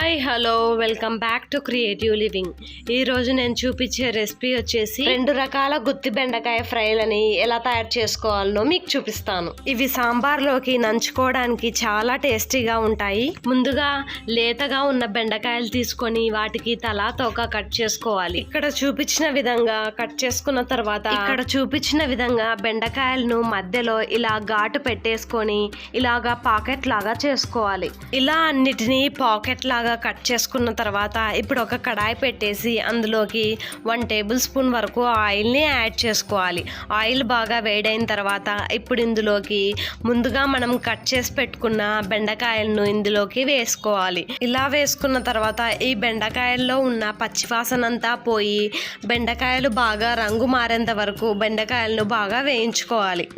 Hi hello welcome back to creative living. ఈ రోజు నేను చూపించే రెసిపీ వచ్చేసి రెండు రకాల గుత్తి బెండకాయ ఫ్రైలని ఎలా తయారు చేసుకోవాలనో మీకు చూపిస్తాను. ఇవి సాంబార్లోకి నంచుకోవడానికి చాలా టేస్టీగా ఉంటాయి. ముందుగా లేతగా ఉన్న బెండకాయలు తీసుకొని వాటికి తలా తోక కట్ చేసుకోవాలి. ఇక్కడ చూపించిన విధంగా కట్ చేసుకున్న తర్వాత ఇక్కడ చూపించిన విధంగా బెండకాయలను మధ్యలో ఇలా ఘాటు పెట్టేసుకొని ఇలాగా పాకెట్ లాగా చేసుకోవాలి. ఇలా అన్నిటినీ పాకెట్ లాగా కట్ చేసుకున్న తర్వాత ఇప్పుడు ఒక కడాయి పెట్టేసి అందులోకి వన్ టేబుల్ స్పూన్ వరకు ఆయిల్ని యాడ్ చేసుకోవాలి. ఆయిల్ బాగా వేడైన తర్వాత ఇప్పుడు ఇందులోకి ముందుగా మనం కట్ చేసి పెట్టుకున్న బెండకాయలను ఇందులోకి వేసుకోవాలి. ఇలా వేసుకున్న తర్వాత ఈ బెండకాయల్లో ఉన్న పచ్చివాసన అంతా పోయి బెండకాయలు బాగా రంగు మారేంత వరకు బెండకాయలను బాగా వేయించుకోవాలి.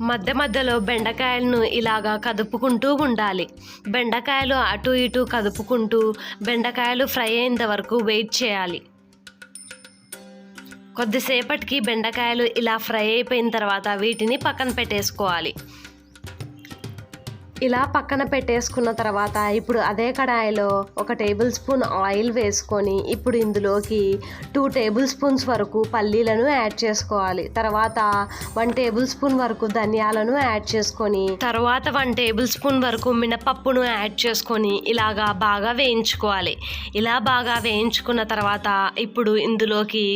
మధ్య మధ్యలో బెండకాయలను ఇలాగా కదుపుకుంటూ ఉండాలి. బెండకాయలు అటు ఇటు కదుపుకుంటూ బెండకాయలు ఫ్రై అయ్యేంత వరకు వెయిట్ చేయాలి. కొద్దిసేపటికి బెండకాయలు ఇలా ఫ్రై అయిపోయిన తర్వాత వీటిని పక్కన పెట్టేసుకోవాలి. ఇలా పక్కన పెట్టేసుకున్న తర్వాత ఇప్పుడు అదే కడాయిలో ఒక టేబుల్ స్పూన్ ఆయిల్ వేసుకొని ఇప్పుడు ఇందులోకి టూ టేబుల్ స్పూన్స్ వరకు పల్లీలను యాడ్ చేసుకోవాలి. తర్వాత వన్ టేబుల్ స్పూన్ వరకు ధనియాలను యాడ్ చేసుకొని తర్వాత వన్ టేబుల్ స్పూన్ వరకు మినపప్పును యాడ్ చేసుకొని ఇలాగా బాగా వేయించుకోవాలి. ఇలా బాగా వేయించుకున్న తర్వాత ఇప్పుడు ఇందులోకి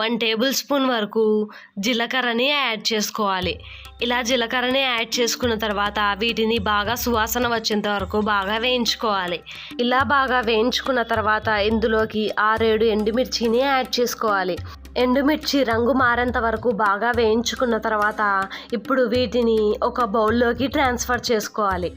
వన్ టేబుల్ స్పూన్ వరకు జీలకర్రని యాడ్ చేసుకోవాలి. ఇలా జీలకర్రని యాడ్ చేసుకున్న తర్వాత వీటిని బాగా సువాసన వచ్చేంత వరకు బాగా వేయించుకోవాలి. ఇలా బాగా వేయించుకున్న తర్వాత ఇందులోకి ఆరేడు ఎండుమిర్చిని యాడ్ చేసుకోవాలి. ఎండుమిర్చి రంగు మారేంత వరకు బాగా వేయించుకున్న తర్వాత ఇప్పుడు వీటిని ఒక బౌల్లోకి ట్రాన్స్ఫర్ చేసుకోవాలి.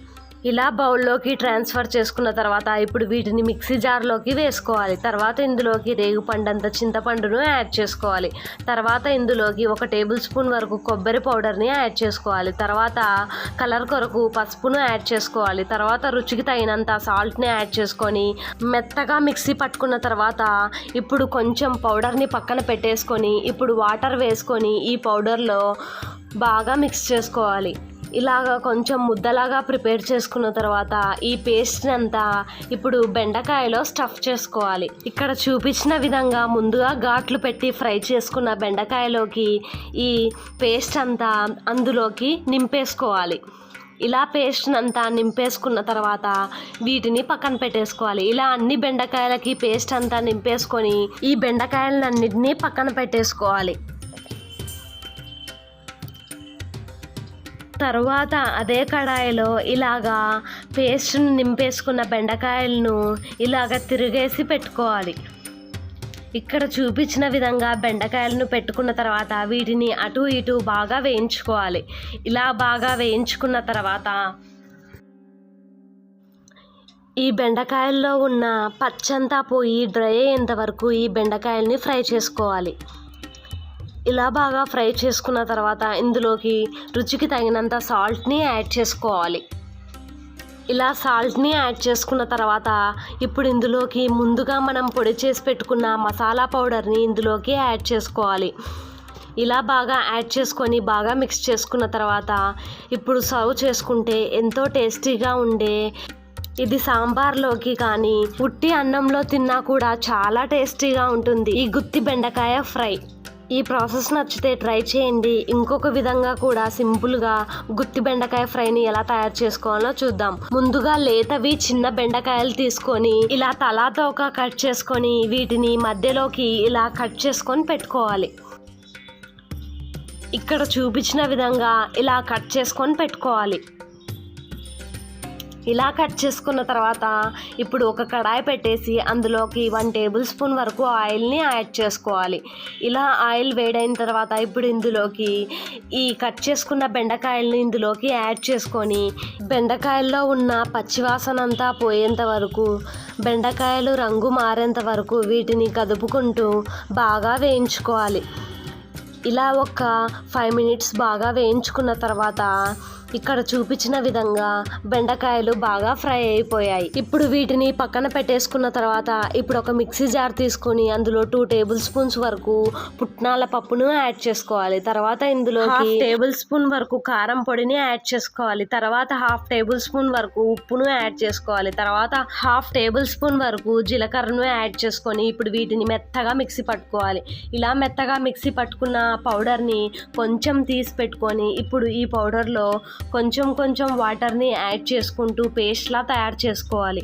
ఇలా బౌల్లోకి ట్రాన్స్ఫర్ చేసుకున్న తర్వాత ఇప్పుడు వీటిని మిక్సీ జార్లోకి వేసుకోవాలి. తర్వాత ఇందులోకి రేగుపండంత చింతపండును యాడ్ చేసుకోవాలి. తర్వాత ఇందులోకి ఒక టేబుల్ స్పూన్ వరకు కొబ్బరి పౌడర్ని యాడ్ చేసుకోవాలి. తర్వాత కలర్ కొరకు పసుపును యాడ్ చేసుకోవాలి. తర్వాత రుచికి తగినంత సాల్ట్ని యాడ్ చేసుకొని మెత్తగా మిక్సీ పట్టుకున్న తర్వాత ఇప్పుడు కొంచెం పౌడర్ని పక్కన పెట్టేసుకొని ఇప్పుడు వాటర్ వేసుకొని ఈ పౌడర్లో బాగా మిక్స్ చేసుకోవాలి. ఇలాగ కొంచెం ముద్దలాగా ప్రిపేర్ చేసుకున్న తర్వాత ఈ పేస్ట్ అంతా ఇప్పుడు బెండకాయలో స్టఫ్ చేసుకోవాలి. ఇక్కడ చూపించిన విధంగా ముందుగా ఘాట్లు పెట్టి ఫ్రై చేసుకున్న బెండకాయలోకి ఈ పేస్ట్ అంతా అందులోకి నింపేసుకోవాలి. ఇలా పేస్ట్ అంతా నింపేసుకున్న తర్వాత వీటిని పక్కన పెట్టేసుకోవాలి. ఇలా అన్ని బెండకాయలకి పేస్ట్ అంతా నింపేసుకొని ఈ బెండకాయలన్నింటినీ పక్కన పెట్టేసుకోవాలి. తర్వాత అదే కడాయిలో ఇలాగా పేస్ట్ను నింపేసుకున్న బెండకాయలను ఇలాగ తిరిగేసి పెట్టుకోవాలి. ఇక్కడ చూపించిన విధంగా బెండకాయలను పెట్టుకున్న తర్వాత వీటిని అటు ఇటు బాగా వేయించుకోవాలి. ఇలా బాగా వేయించుకున్న తర్వాత ఈ బెండకాయల్లో ఉన్న పచ్చంతా పోయి డ్రై అయ్యేంత వరకు ఈ బెండకాయల్ని ఫ్రై చేసుకోవాలి. ఇలా బాగా ఫ్రై చేసుకున్న తర్వాత ఇందులోకి రుచికి తగినంత సాల్ట్ని యాడ్ చేసుకోవాలి. ఇలా సాల్ట్ని యాడ్ చేసుకున్న తర్వాత ఇప్పుడు ఇందులోకి ముందుగా మనం పొడి చేసి పెట్టుకున్న మసాలా పౌడర్ని ఇందులోకి యాడ్ చేసుకోవాలి. ఇలా బాగా యాడ్ చేసుకొని బాగా మిక్స్ చేసుకున్న తర్వాత ఇప్పుడు సర్వ్ చేసుకుంటే ఎంతో టేస్టీగా ఉండే ఇది సాంబార్లోకి కానీ ఉట్టి అన్నంలో తిన్నా కూడా చాలా టేస్టీగా ఉంటుంది. ఈ గుత్తి బెండకాయ ఫ్రై. ఈ ప్రాసెస్ నచ్చితే ట్రై చేయండి. ఇంకొక విధంగా కూడా సింపుల్గా గుత్తి బెండకాయ ఫ్రైని ఎలా తయారు చేసుకోవాలో చూద్దాం. ముందుగా లేతవి చిన్న బెండకాయలు తీసుకొని ఇలా తలాతో ఒక కట్ చేసుకొని వీటిని మధ్యలోకి ఇలా కట్ చేసుకొని పెట్టుకోవాలి. ఇక్కడ చూపించిన విధంగా ఇలా కట్ చేసుకొని పెట్టుకోవాలి. ఇలా కట్ చేసుకున్న తర్వాత ఇప్పుడు ఒక కడాయి పెట్టేసి అందులోకి వన్ టేబుల్ స్పూన్ వరకు ఆయిల్ని యాడ్ చేసుకోవాలి. ఇలా ఆయిల్ వేడైన తర్వాత ఇప్పుడు ఇందులోకి ఈ కట్ చేసుకున్న బెండకాయల్ని ఇందులోకి యాడ్ చేసుకొని బెండకాయల్లో ఉన్న పచ్చివాసన అంతా పోయేంత వరకు బెండకాయలు రంగు మారేంత వరకు వీటిని కదుపుకుంటూ బాగా వేయించుకోవాలి. ఇలా ఒక ఫైవ్ మినిట్స్ బాగా వేయించుకున్న తర్వాత ఇక్కడ చూపించిన విధంగా బెండకాయలు బాగా ఫ్రై అయిపోయాయి. ఇప్పుడు వీటిని పక్కన పెట్టేసుకున్న తర్వాత ఇప్పుడు ఒక మిక్సీ జార్ తీసుకొని అందులో టూ టేబుల్ స్పూన్స్ వరకు పుట్నాల పప్పును యాడ్ చేసుకోవాలి. తర్వాత ఇందులోకి టేబుల్ స్పూన్ వరకు కారం పొడిని యాడ్ చేసుకోవాలి. తర్వాత హాఫ్ టేబుల్ స్పూన్ వరకు ఉప్పును యాడ్ చేసుకోవాలి. తర్వాత హాఫ్ టేబుల్ స్పూన్ వరకు జీలకర్రను యాడ్ చేసుకొని ఇప్పుడు వీటిని మెత్తగా మిక్సీ పట్టుకోవాలి. ఇలా మెత్తగా మిక్సీ పట్టుకున్న పౌడర్ని కొంచెం తీసి పెట్టుకొని ఇప్పుడు ఈ పౌడర్లో కొంచెం కొంచెం వాటర్ని యాడ్ చేసుకుంటూ పేస్ట్లా తయారు చేసుకోవాలి.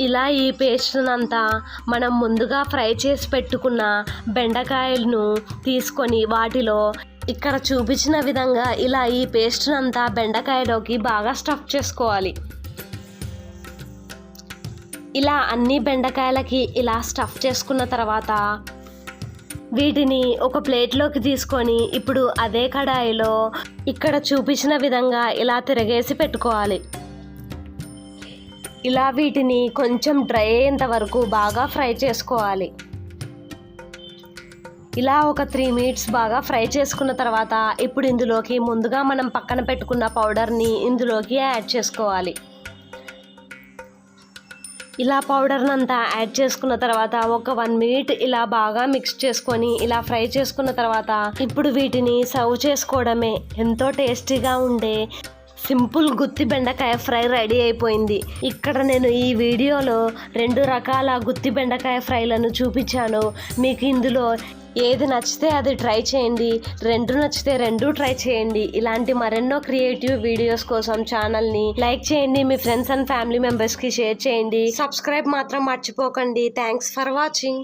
ఇలా ఈ పేస్ట్నంతా మనం ముందుగా ఫ్రై చేసి పెట్టుకున్న బెండకాయలను తీసుకొని వాటిలో ఇక్కడ చూపించిన విధంగా ఇలా ఈ పేస్ట్నంతా బెండకాయలోకి బాగా స్టఫ్ చేసుకోవాలి. ఇలా అన్ని బెండకాయలకి ఇలా స్టఫ్ చేసుకున్న తర్వాత వీటిని ఒక ప్లేట్లోకి తీసుకొని ఇప్పుడు అదే కడాయిలో ఇక్కడ చూపించిన విధంగా ఇలా తిరగేసి పెట్టుకోవాలి. ఇలా వీటిని కొంచెం డ్రై అయ్యేంత వరకు బాగా ఫ్రై చేసుకోవాలి. ఇలా ఒక త్రీ మినిట్స్ బాగా ఫ్రై చేసుకున్న తర్వాత ఇప్పుడు ఇందులోకి ముందుగా మనం పక్కన పెట్టుకున్న పౌడర్ని ఇందులోకి యాడ్ చేసుకోవాలి. ఇలా పౌడర్ని అంతా యాడ్ చేసుకున్న తర్వాత ఒక వన్ మినిట్ ఇలా బాగా మిక్స్ చేసుకొని ఇలా ఫ్రై చేసుకున్న తర్వాత ఇప్పుడు వీటిని సర్వ్ చేసుకోవడమే. ఎంతో టేస్టీగా ఉండే సింపుల్ గుత్తి బెండకాయ ఫ్రై రెడీ అయిపోయింది. ఇక్కడ నేను ఈ వీడియోలో రెండు రకాల గుత్తి బెండకాయ ఫ్రైలను చూపించాను. మీకు ఇందులో ఏది నచ్చితే అది ట్రై చేయండి రెండు నచ్చితే రెండు ట్రై చేయండి. ఇలాంటి మరెన్నో క్రియేటివ్ వీడియోస్ కోసం ఛానల్ని లైక్ చేయండి మీ ఫ్రెండ్స్ అండ్ ఫ్యామిలీ మెంబర్స్కి షేర్ చేయండి. సబ్స్క్రైబ్ మాత్రం మర్చిపోకండి. Thanks for watching.